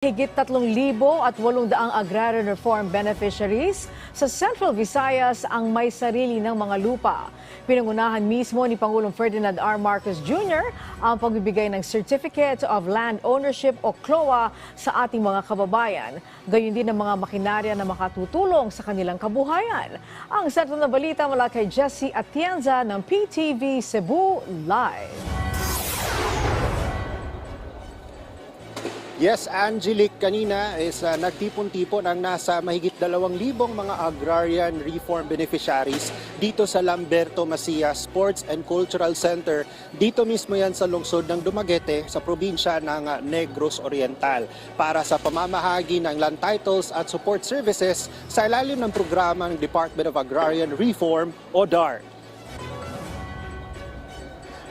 Higit 3,000 at 800 agrarian reform beneficiaries sa Central Visayas ang may sarili ng mga lupa. Pinangunahan mismo ni Pangulong Ferdinand R. Marcos Jr. ang pagbibigay ng Certificate of Land Ownership o CLOA sa ating mga kababayan. Gayon din ang mga makinarya na makatutulong sa kanilang kabuhayan. Ang sentro na balita mula kay Jesse Atienza ng PTV Cebu Live. Yes, Angelic, kanina is uh, nagtipon-tipon ang nasa mahigit dalawang libong mga agrarian reform beneficiaries dito sa Lamberto Macia Sports and Cultural Center. Dito mismo yan sa lungsod ng Dumaguete sa probinsya ng uh, Negros Oriental para sa pamamahagi ng land titles at support services sa ilalim ng programa ng Department of Agrarian Reform o DART.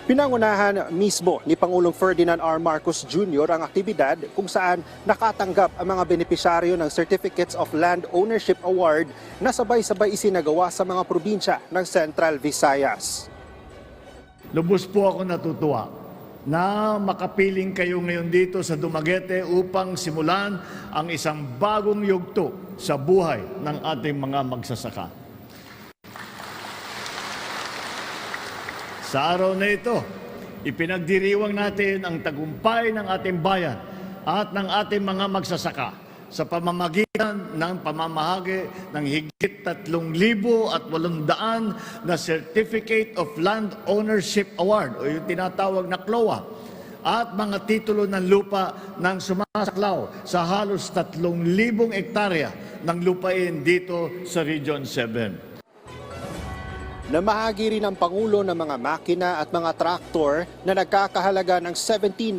Pinangunahan mismo ni Pangulong Ferdinand R. Marcos Jr. ang aktibidad kung saan nakatanggap ang mga benepisyaryo ng Certificates of Land Ownership Award na sabay-sabay isinagawa sa mga probinsya ng Central Visayas. Lubos po ako natutuwa na makapiling kayo ngayon dito sa Dumaguete upang simulan ang isang bagong yugto sa buhay ng ating mga magsasaka. Sa araw na ito, ipinagdiriwang natin ang tagumpay ng ating bayan at ng ating mga magsasaka sa pamamagitan ng pamamahagi ng higit 3,000 at 800 na Certificate of Land Ownership Award o yung tinatawag na CLOA at mga titulo ng lupa ng sumasaklaw sa halos 3,000 ektarya ng lupain dito sa Region 7. Namahagi rin ang Pangulo ng mga makina at mga traktor na nagkakahalaga ng 17.5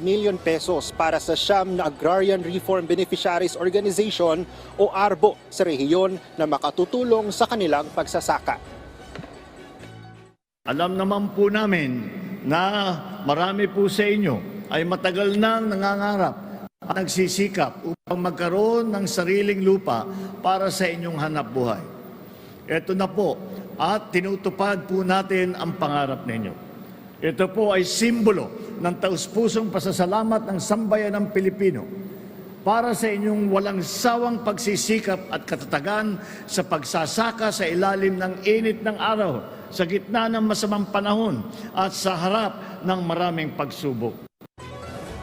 million pesos para sa Siyam na Agrarian Reform Beneficiaries Organization o ARBO sa rehiyon na makatutulong sa kanilang pagsasaka. Alam naman po namin na marami po sa inyo ay matagal nang nangangarap at nagsisikap upang magkaroon ng sariling lupa para sa inyong hanap buhay. Ito na po at tinutupad po natin ang pangarap ninyo. Ito po ay simbolo ng taus-pusong pasasalamat ng sambayan ng Pilipino para sa inyong walang sawang pagsisikap at katatagan sa pagsasaka sa ilalim ng init ng araw, sa gitna ng masamang panahon at sa harap ng maraming pagsubok.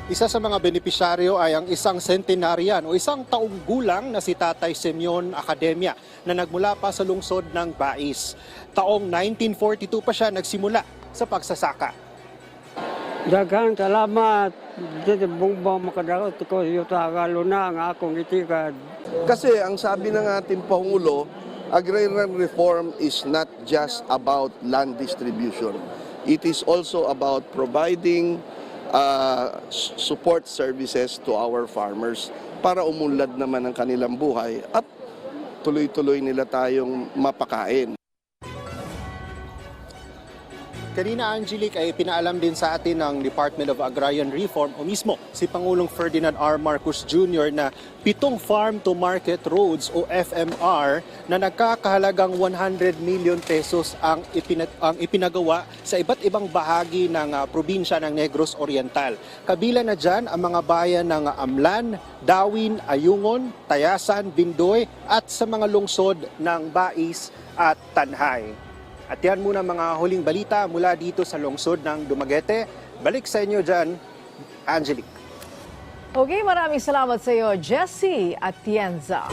Isa sa mga benepisyaryo ay ang isang centenarian o isang taong gulang na si Tatay Simeon Academia na nagmula pa sa lungsod ng Bais. Taong 1942 pa siya nagsimula sa pagsasaka. Daghang salamat. Dito bumbang makadakot ko yung tagalo na ang akong itikad. Kasi ang sabi ng ating Pangulo, agrarian reform is not just about land distribution. It is also about providing uh, support services to our farmers para umunlad naman ang kanilang buhay at tuloy-tuloy nila tayong mapakain. Kanina Angelic ay pinaalam din sa atin ng Department of Agrarian Reform o mismo si Pangulong Ferdinand R. Marcos Jr. na pitong Farm to Market Roads o FMR na nagkakahalagang 100 million pesos ang, ipina- ang ipinagawa sa iba't ibang bahagi ng ah, probinsya ng Negros Oriental. Kabila na dyan ang mga bayan ng Amlan, Dawin, Ayungon, Tayasan, Bindoy at sa mga lungsod ng Bais at Tanhay. At yan muna mga huling balita mula dito sa lungsod ng Dumaguete. Balik sa inyo dyan, Angelique. Okay, maraming salamat sa iyo, Jesse Atienza.